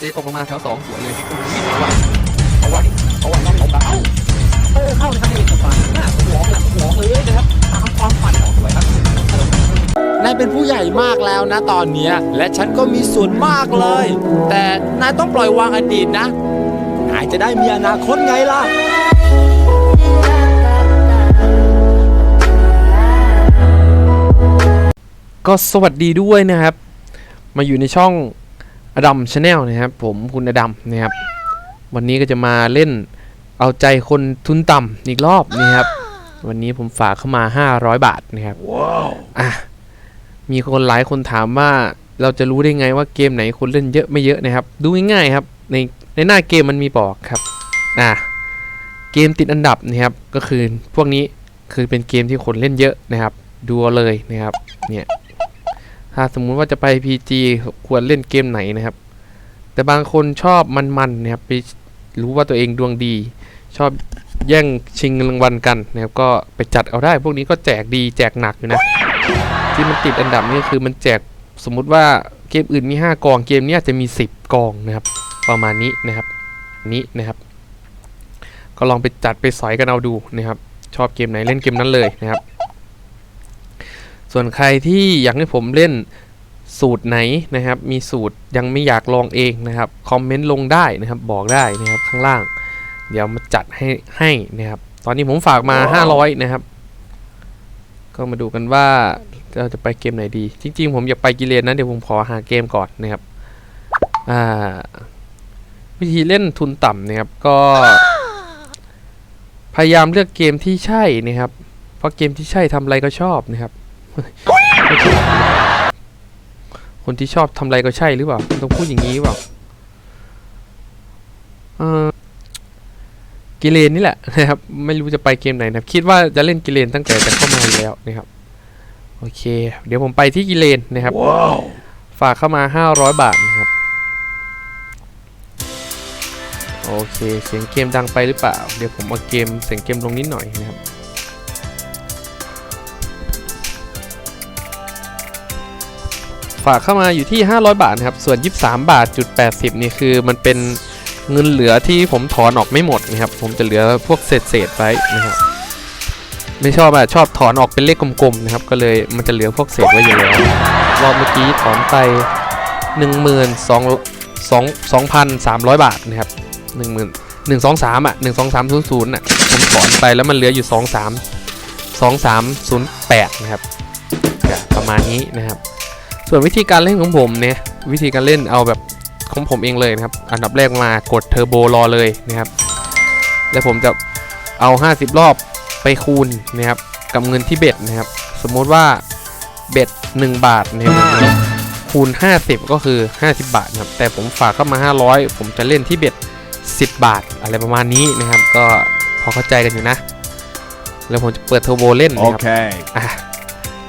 เจตกลงมาแถวสองสวยเลยเอาไว้เอาไว้เอาไว้น้องเอาเอาเออเข้านะครับนี่ฝันหน้าสมองหลักสมองเลยนะครับตามความฝันของสวยครับนายเป็นผู้ใหญ่มากแล้วนะตอนเนี้และฉันก็มีส่วนมากเลย แต่นายต้องปล่อยวางอดีตนะ นายจะได้มีอนาคตไงล่ะก็สวัสดีด้วยนะครับ มาอยู่ในช่อง อดัมชาแนลนะครับผมคุณอดัมนะครับวันนี้ก็จะมาเล่นเอาใจคนทุนต่ำอีกรอบนะครับวันนี้ผมฝากเข้ามา 500 บาทนะครับอะมีคนหลายคนถามว่าเราจะรู้ได้ไงว่าเกมไหนคนเล่นเยอะไม่เยอะนะครับ ดูง่ายๆครับในในหน้าเกมมันมีบอกครับอะเกมติดอันดับนะครับก็คือพวกนี้คือเป็นเกมที่คนเล่นเยอะนะครับ ดูเอาเลยนะครับเนี่ย ถ้าสมมุติว่าจะไป PG ควรเล่นเกมไหนนะครับ แต่บางคนชอบมันๆนะครับไปรู้ว่าตัวเองดวงดี ชอบแย่งชิงรางวัลกันนะครับก็ไปจัดเอาได้ พวกนี้ก็แจกดีแจกหนักอยู่นะ ที่มันติดอันดับนี่คือมันแจกสมมุติว่าเกมอื่นมี 5 กองเกมนี้จะมี 10 กองนะครับ ประมาณนี้นะครับนี้นะครับ ก็ลองไปจัดไปสอยกันเอาดูนะครับ ชอบเกมไหนเล่นเกมนั้นเลยนะครับ ส่วนใครที่อยากให้ผมเล่นสูตรไหนนะครับ มีสูตรยังไม่อยากลองเองนะครับ คอมเมนต์ลงได้นะครับ บอกได้นะครับข้างล่าง เดี๋ยวมาจัดให้ให้นะครับ ตอนนี้ผมฝากมา 500 นะครับ ก็มาดูกันว่าเราจะไปเกมไหนดี จริง ๆ ผมอยากไปกิเลนนะ เดี๋ยวผมขอหาเกมก่อนนะครับ อ่า วิธีเล่นทุนต่ำนะครับ ก็ พยายามเลือกเกมที่ใช่นะครับ เพราะเกมที่ใช่ทำอะไรก็ชอบนะครับ คนที่ชอบทำอะไรก็ใช่หรือเปล่าต้องพูดอย่างนี้หรือเปล่าเออกิเลนนี่แหละนะครับ ไม่รู้จะไปเกมไหนนะครับคิดว่าจะเล่นกิเลนตั้งแต่จะเข้ามาอยู่แล้วนะครับ โอเค เดี๋ยวผมไปที่กิเลนนะครับฝากเข้ามา 500 บาทนะครับ โอเค เสียงเกมดังไปหรือเปล่า เดี๋ยวผมเอาเกมเสียงเกมลงนิดหน่อยนะครับ ฝากเข้ามาอยู่ที่ 500 บาทนะครับ ส่วน 23 บาทจุด80 นี่คือมันเป็นเงินเหลือที่ผมถอนออกไม่หมดนะครับ ผมจะเหลือพวกเศษเศษๆไว้นะครับ ไม่ชอบอะชอบถอนออกเป็นเลขกลมๆนะครับ ก็เลยมันจะเหลือพวกเศษไว้อยู่แล้วรอบเมื่อกี้ถอนไป 12,300 บาทนะครับ10,000 123อะ12300อะผมถอนไปแล้วมันเหลืออยู่ 23 2308 นะครับ ประมาณนี้นะครับ ส่วนวิธีการเล่นของผมเนี่ยวิธีการเล่นเอาแบบของผมเองเลยนะครับ อันดับแรกมากดเทอร์โบรอเลยนะครับ แล้วผมจะเอา 50 รอบไปคูณนะครับกับเงินที่เบ็ดนะครับ สมมุติว่าเบ็ด1 บาทนะครับคูณ 50 ก็คือ 50 บาทนะครับ แต่ผมฝากเข้ามา 500 ผมจะเล่นที่เบ็ด10 บาท อะไรประมาณนี้นะครับ ก็พอเข้าใจกันอยู่นะ แล้วผมจะเปิดเทอร์โบเล่นนะครับ Okay. อะ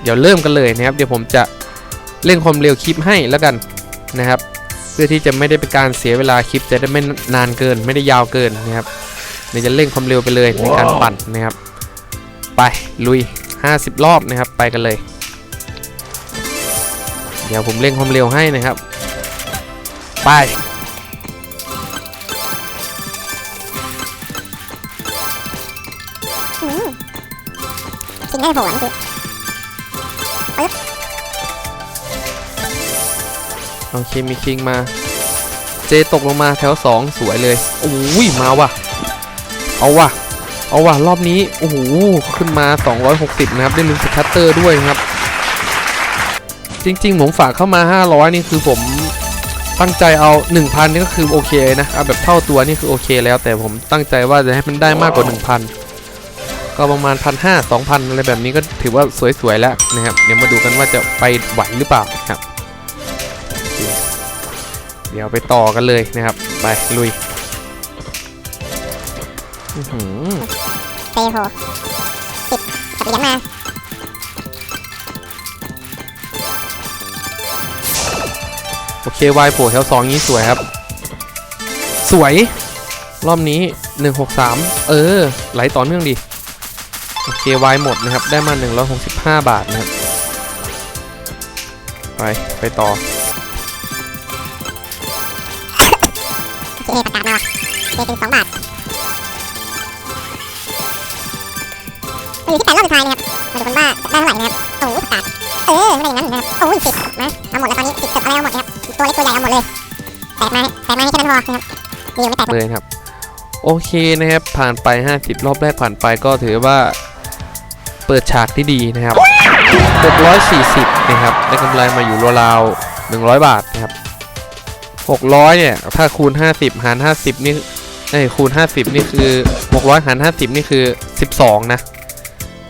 เดี๋ยวเริ่มกันเลยนะครับ เดี๋ยวผมจะ เล่นความเร็วคลิปให้แล้วกันนะครับ เพื่อที่จะไม่ได้เป็นการเสียเวลาคลิปจะได้ไม่นานเกิน ไม่ได้ยาวเกินนะครับเดี๋ยวจะเล่นความเร็วไปเลยในการปั่นนะครับ ไปลุย 50 รอบนะครับ ไปกันเลย เดี๋ยวผมเล่นความเร็วให้นะครับ ไปกินได้โผล่อะเมื่อกี้ โอเคมีคิงมา เจตกลงมาแถว2สวยเลยโอ้ยมาว่ะ เอาว่ะ เอาว่ะ รอบนี้ โอ้โห ขึ้นมา 260 นะครับ ได้ลุ้นสคัตเตอร์ด้วยครับ จริงๆ ผมฝากเข้ามา 500 นี่คือผมตั้งใจเอา 1,000 นี่ก็คือโอเคนะเอาแบบเท่าตัวนี่คือโอเคแล้ว แต่ผมตั้งใจว่าจะให้มันได้มากกว่า 1,000 ก็ประมาณ 1,500 2,000 อะไรแบบนี้ก็ถือว่าสวยๆแล้วนะครับ เดี๋ยวมาดูกันว่าจะไปไหวหรือเปล่าครับ เดี๋ยวไปต่อกันเลยนะครับ ไปลุยอื้อหือเตะโผล่ติดจักรยานมาโอเควายโผล่แถวสองนี้สวยครับ สวย รอบนี้ 163 เออ ไหลต่อเนื่องดีโอเควายหมดนะครับ ได้มา 165 บาทนะครับ ไป ไปต่อ เอประกาศมาว่ะเอเป็นสองบาทมาอยู่ที่แปดรอบสุดท้ายนะครับมาดูกันว่าจะได้เท่าไหร่นะครับโอ้โหประกาศเออไม่ได้อย่างนั้นนะครับโอ้ยสิบนะเอาหมดแล้วตอนนี้สิบจบอะไรเอาหมดนะครับตัวเล็กตัวใหญ่เอาหมดเลยแตกมาแตกมาให้แค่นั้นพอนะครับดียังไม่แตกเลยครับ โอเคนะครับผ่านไป 50 รอบแรกผ่านไปก็ถือว่า เปิดฉากที่ดีนะครับ 640 นะครับได้กำไรมาอยู่ราวๆ100 บาทนะครับ 600เนี่ย ถ้าคูณ50หาร50นี่ไอ้คูณ50นี่คือ600หาร50นี่คือ12นะ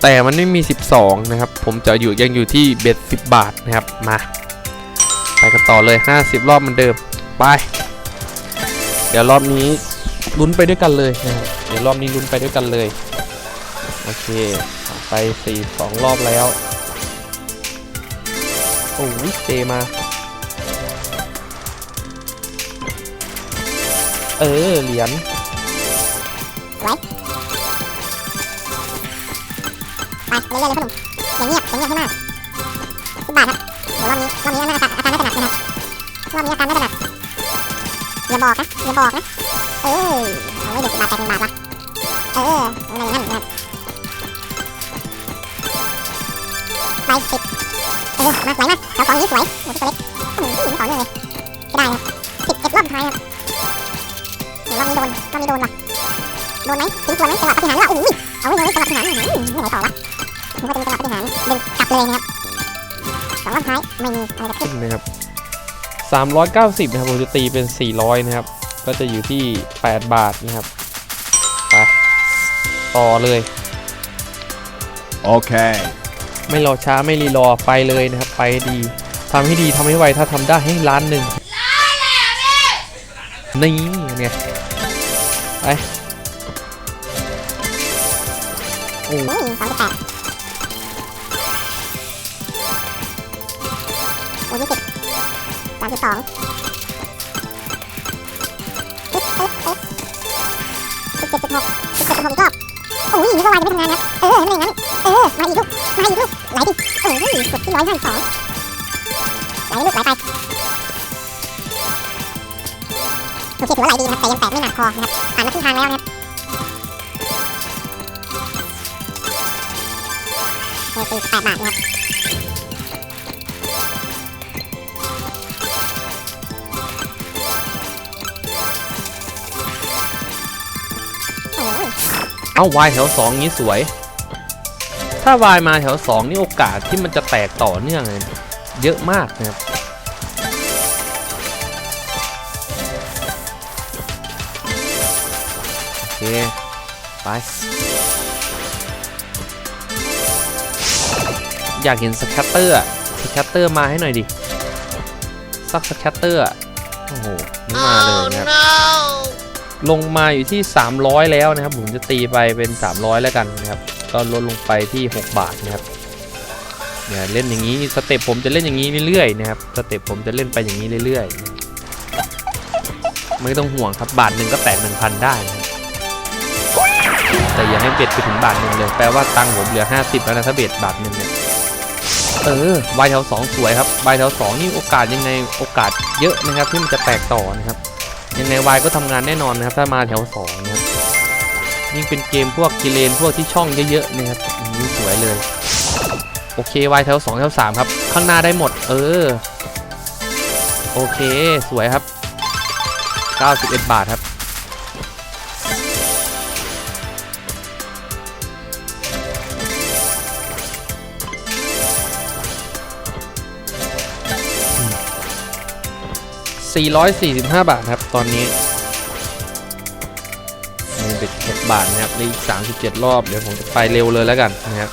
แต่มันไม่มี 12 นะครับ ผมจะอยู่ยังอยู่ที่เบ็ด10บาทนะครับ มา ไปกันต่อเลย 50 รอบเหมือนเดิม ไป เดี๋ยวรอบนี้ลุ้นไปด้วยกันเลยนะเดี๋ยวรอบนี้ลุ้นไปด้วยกันเลย โอเค ไปสี่สองรอบแล้ว โอ้ยเจมา เออ เหรียญไปเรื่อยๆเลยพ่อหนุ่มอย่างเงียบอย่างเงียบให้มากสิบบาทครับโหรอบนี้รอบนี้น่าจะอาการน่าจะหนักนะครับรอบนี้อาการน่าจะหนักอย่าบอกนะอย่าบอกนะเออเอาไว้เดี๋ยวสิบบาทแตกหนึ่งบาทวะเอออะไรอย่างนั้นนะครับไปสิบเออมาไหลมาแถวสองนี้สวยโอ้ตัวเล็กโอ้โหไม่ต่อเนื่องเลยไม่ได้ครับสิบเจ็ดรอบท้ายครับ ดี๋ยวรอบนี้โดนรอบนี้โดนว่ะโดนไหมทิ้งตัวไหมจังหวะปฏิหารย์ว่ะโอ้ยเอาไว้เลยจังหวะปฏิหารย์อื้อหือไม่ไหนต่อวะมันก็จะมีจังหวะปฏิหารย์ดึงกลับเลยนะครับสองรอบท้ายไม่มีอะไรจะขึ้นขึ้นนะครับ390นะครับผมจะตีเป็น 400 นะครับ ก็จะอยู่ที่ 8 บาทนะครับไปต่อเลย Okay. ไม่รอช้าไม่รีรอไปเลยนะครับ ไปให้ดีทำให้ดีทำให้ไวถ้าทำได้ให้ล้านหนึ่งนี่ไง ไปโอ้อืมสองจุดแปดโอ้ยี่สิบสามสิบสองปึ๊บปึ๊บปึ๊บสิบเจ็ดจุดหกสิบเจ็ดจุดหกอีกรอบโอ้ยนี่ก็วายยังไม่ทำงานครับเออไม่อย่างนั้นเออมาอีกลูกมาอีกลูกไหลดิโอ้ยสุดที่ร้อยห้าสิบสองไหลลูกไหลไป โอเคถือว่าไหลดีนะครับแต่ยังแตกไม่หนักพอนะครับผ่านมาครึ่งทางแล้วนะครับโอเคแปดบาทนะครับโอ้ยเอาวายแถวสองนี้สวย ถ้าวายมาแถวสองนี่โอกาสที่มันจะแตกต่อเนื่องเลยเยอะมากนะครับ เค ไป อยากเห็นสแคตเตอร์อะสแคตเตอร์มาให้หน่อยดิสักสแคตเตอร์อะโอ้โหไม่มาเลยนะครับ ลงมาอยู่ที่ 300 แล้วนะครับ ผมจะตีไปเป็น 300 แล้วกันนะครับ ก็ลดลงไปที่ 6 บาทนะครับเนี่ยเล่นอย่างนี้สเต็ปผมจะเล่นอย่างนี้เรื่อยๆนะครับสเต็ปผมจะเล่นไปอย่างนี้เรื่อยๆไม่ต้องห่วงครับบาทหนึ่งก็แตก1,000ได้นะครับ แต่อย่าให้เบ็ดไปถึงบาทหนึ่งเลยแปลว่าตังผมเหลือ 50 แล้วนะถ้าเบ็ดบาทหนึ่งเนี่ยเออวายแถว2สวยครับวายแถว2นี่โอกาสยังไงโอกาสเยอะนะครับที่มันจะแตกต่อนะครับยังไงวายก็ทำงานแน่นอนนะครับถ้ามาแถวสองนะครับยิ่งเป็นเกมพวกกิเลนพวกที่ช่องเยอะๆนะครับนี่สวยเลยโอเควายแถวสองแถวสามครับ ข้างหน้าได้หมด เออ โอเค สวยครับ 91 บาทครับ 445 บาทครับ ตอนนี้มีเบ็ดเจ็ดบาทนะครับในอีก37 รอบ เดี๋ยวผมจะไปเร็วเลยแล้วกันนะครับ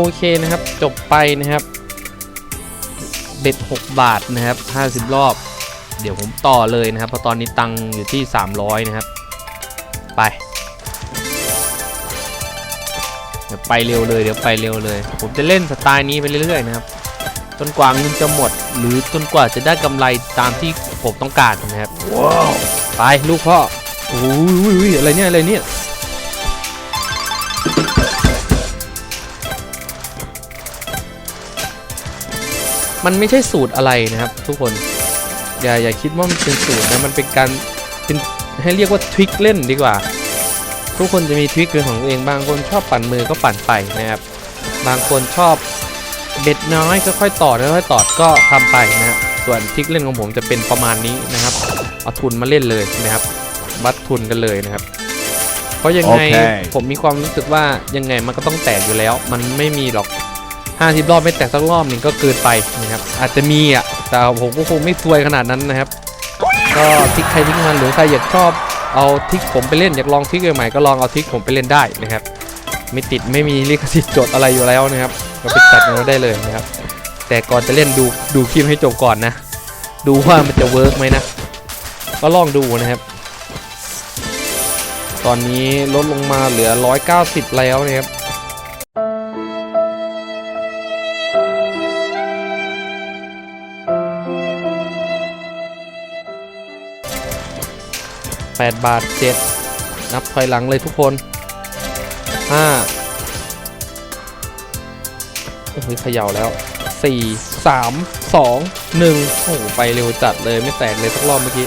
โอเคนะครับ จบไปนะครับ เบ็ด 6 บาทนะครับ 50 รอบ เดี๋ยวผมต่อเลยนะครับ เพราะตอนนี้ตังค์อยู่ที่ 300 นะครับ ไปเดี๋ยวไปเร็วเลยเดี๋ยวไปเร็วเลย ผมจะเล่นสไตล์นี้ไปเรื่อยๆนะครับ จนกว่าเงินจะหมด หรือจนกว่าจะได้กำไรตามที่ผมต้องการนะครับ ว้าว ไปลูกพ่อโอ้ยอะไรเนี่ยอะไรเนี่ย มันไม่ใช่สูตรอะไรนะครับ ทุกคน อย่าอย่าคิดว่ามันเป็นสูตรนะมันเป็นการเป็นให้เรียกว่าทริคเล่นดีกว่า ทุกคนจะมีทริคเป็นของตัวเองบางคนชอบปั่นมือก็ปั่นไปนะครับ บางคนชอบเบ็ดน้อยก็ค่อยต่อค่อยๆต่อก็ทำไปนะครับส่วนทริคเล่นของผมจะเป็นประมาณนี้นะครับเอาทุนมาเล่นเลยนะครับวัดทุนกันเลยนะครับ เพราะยังไงโอเคผมมีความรู้สึกว่ายังไงมันก็ต้องแตกอยู่แล้ว มันไม่มีหรอก 50 รอบไม่แตกสักรอบหนึ่งก็เกินไปนะครับอาจจะมีอะแต่ผมก็คงไม่ซวยขนาดนั้นนะครับ ก็ทิกใครทิกมันหรือใครอยากชอบเอาทิกผมไปเล่นอยากลองทิกใหม่ก็ลองเอาทิกผมไปเล่นได้นะครับไม่ติดไม่มีลิขสิทธิ์จดอะไรอยู่แล้วนะครับก็ไปจัดมันได้เลยนะครับ แต่ก่อนจะเล่นดูดูคลิปให้จบก่อนนะ ดูว่ามันจะเวิร์กไหมนะ ก็ลองดูนะครับ ตอนนี้ลดลงมาเหลือ 190 แล้วนะครับ 8 บาท 7 นับถอยหลังเลยทุกคน 5 โอ้ยเขย่าแล้ว 4 3 2 1 โอ้โหไปเร็วจัดเลยไม่แตกเลยสักรอบเมื่อกี้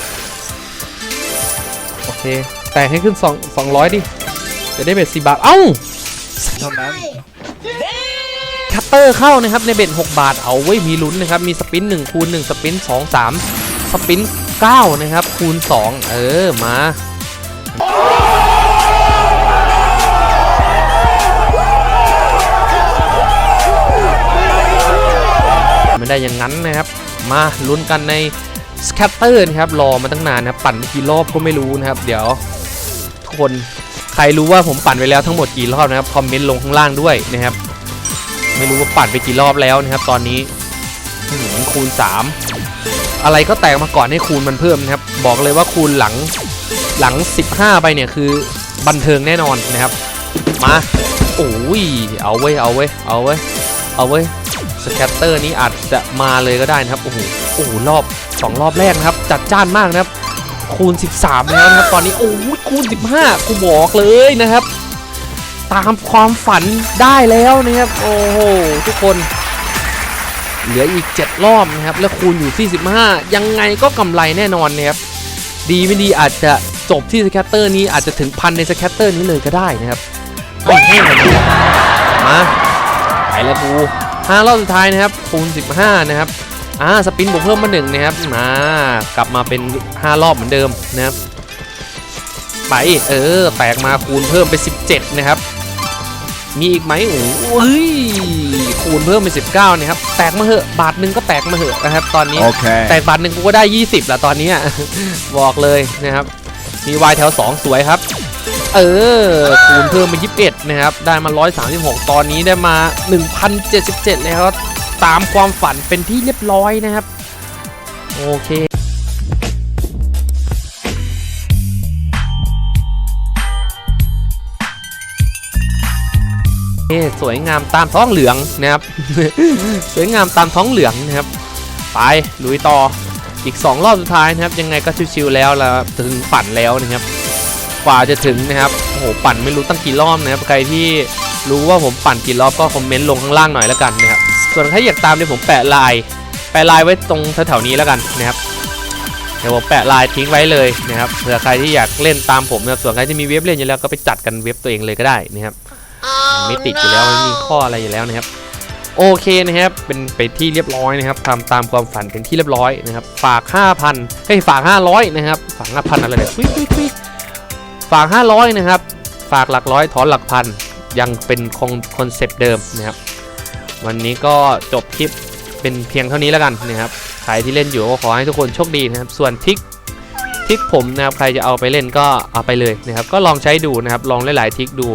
โอเค แตกให้ขึ้น 2 200 ดิ จะได้เบ็ด4บาท เอ้าเท่านั้นคัตเตอร์เข้านะครับในเบ็ด6บาทเอาไว้มีลุ้นนะครับ มีสปิน1คูณ1สปิน2 3 สปิน 9 นะครับ คูณ 2 เออ มาไม่ได้อย่างนั้นนะครับ มาลุ้นกันในสแคตเตอร์นะครับ รอมาตั้งนานนะปั่นไปกี่รอบก็ไม่รู้นะครับ เดี๋ยวทุกคนใครรู้ว่าผมปั่นไปแล้วทั้งหมดกี่รอบนะครับ คอมเมนต์ลงข้างล่างด้วยนะครับ ไม่รู้ว่าปั่นไปกี่รอบแล้วนะครับ ตอนนี้อื้อหือคูณ 3 อะไรก็แตกมาก่อนให้คูณมันเพิ่มนะครับ บอกเลยว่าคูณหลังหลัง 15 ไปเนี่ยคือบันเทิงแน่นอนนะครับ มาโอ้ยเอาเว้เอาเว้เอาเว้เอาเว้สแคตเตอร์นี้อาจจะมาเลยก็ได้นะครับโอ้โหโอ้โหรอบสองรอบแรกนะครับ จัดจ้านมากนะครับ คูณ 13 แล้วนะครับ ตอนนี้โอ้ยคูณ 15กูบอกเลยนะครับ ตามความฝันได้แล้วนะครับ โอ้โหทุกคน เหลืออีก 7 รอบนะครับ แล้วคูณอยู่ที่15ยังไงก็กำไรแน่นอนนะครับ ดีไม่ดีอาจจะจบที่สแคตเตอร์นี้อาจจะถึงพันในสแคตเตอร์นี้เลยก็ได้นะครับไม่แห้งเลยมาไปแล้วกูห้ารอบสุดท้ายนะครับ คูณ 15 นะครับอ่าสปินบวกเพิ่มมาหนึ่งนะครับมากลับมาเป็น 5 รอบเหมือนเดิมนะครับไปเออ แตกมาคูณเพิ่มไป 17 นะครับ มีอีกไหมโอ้ยคูณเพิ่มเป็น19นะครับ แตกมาเหอะ บาทหนึ่งก็แตกมาเหอะนะครับ ตอนนี้โอเคแตกบาทหนึ่งกูก็ได้20แล้วตอนนี้ บอกเลยนะครับ มีวายแถว2สวยครับ เออ คูณเพิ่มมา21นะครับ ได้มา136ตอนนี้ได้มา1,077แล้วครับตามความฝันเป็นที่เรียบร้อยนะครับ โอเค สวยงามตามท้องเหลืองนะครับ สวยงามตามท้องเหลืองนะครับ ไปลุยต่ออีก 2 รอบสุดท้ายนะครับ ยังไงก็ชิวๆแล้วแล้วถึงปั่นแล้วนะครับกว่าจะถึงนะครับโอ้โหปั่นไม่รู้ตั้งกี่รอบนะครับใครที่รู้ว่าผมปั่นกี่รอบก็คอมเมนต์ลงข้างล่างหน่อยแล้วกันนะครับส่วนใครอยากตามเนี่ยผมแปะลน์แปะลน์ไว้ตรงแถวๆนี้แล้วกันนะครับเดี๋ยวผมแปะลน์ทิ้งไว้เลยนะครับเผื่อใครที่อยากเล่นตามผมนะครับส่วนใครที่มีเว็บเล่นอยู่แล้วก็ไปจัดกันเว็บตัวเองเลยก็ได้นะครับ ไม่ติดอยู่แล้วไม่มีข้ออะไรอยู่แล้วนะครับ โอเคนะครับเป็นไปที่เรียบร้อยนะครับทำตามความฝันเป็นที่เรียบร้อยนะครับ ฝาก 5,000ให้ยฝาก 500 นะครับ ฝาก 5,000 อะไรเนี่ยควิกควิกควิกฝาก 500 นะครับ ฝากหลักร้อยถอนหลักพันยังเป็นคงคอนเซปต์เดิมนะครับ วันนี้ก็จบคลิปเป็นเพียงเท่านี้แล้วกันนะครับใครที่เล่นอยู่ก็ขอให้ทุกคนโชคดีนะครับ ส่วนทริก ททิกผมนะครับใครจะเอาไปเล่นก็เอาไปเลยนะครับก็ลองใช้ดูนะครับลองหลายๆทิกดู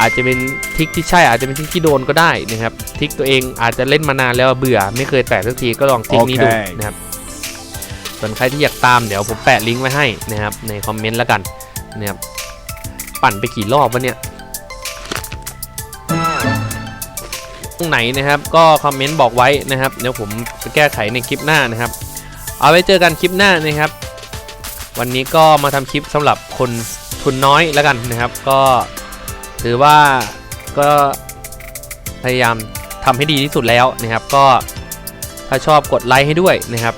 อาจจะเป็นทิกที่ใช่อาจจะเป็นทิกที่โดนก็ได้นะครับทิกตัวเองอาจจะเล่นมานานแล้วเบื่อ ไม่เคยแตะสักทีก็ลองทิกนี้ดูโอเคนะครับส่วนใครที่อยากตามเดี๋ยวผมแปะลิงก์ไว้ให้นะครับในคอมเมนต์แล้วกันนะครับปั่นไปกี่รอบวะเนี่ยตรงไหนนะครับก็คอมเมนต์บอกไว้นะครับเดี๋ยวผมจะแก้ไขในคลิปหน้านะครับ เอาไว้เจอกันคลิปหน้านะครับ วันนี้ก็มาทำคลิปสำหรับคนทุนน้อยแล้วกันนะครับ ก็ถือว่าก็พยายามทำให้ดีที่สุดแล้วนะครับ ก็ถ้าชอบกดไลค์ให้ด้วยนะครับ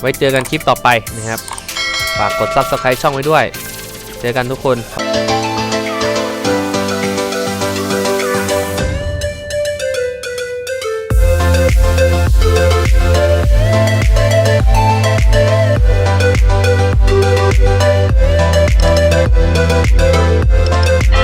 ไว้เจอกันคลิปต่อไปนะครับ ฝากกด Subscribe ช่องไว้ด้วย เจอกันทุกคน Thank you.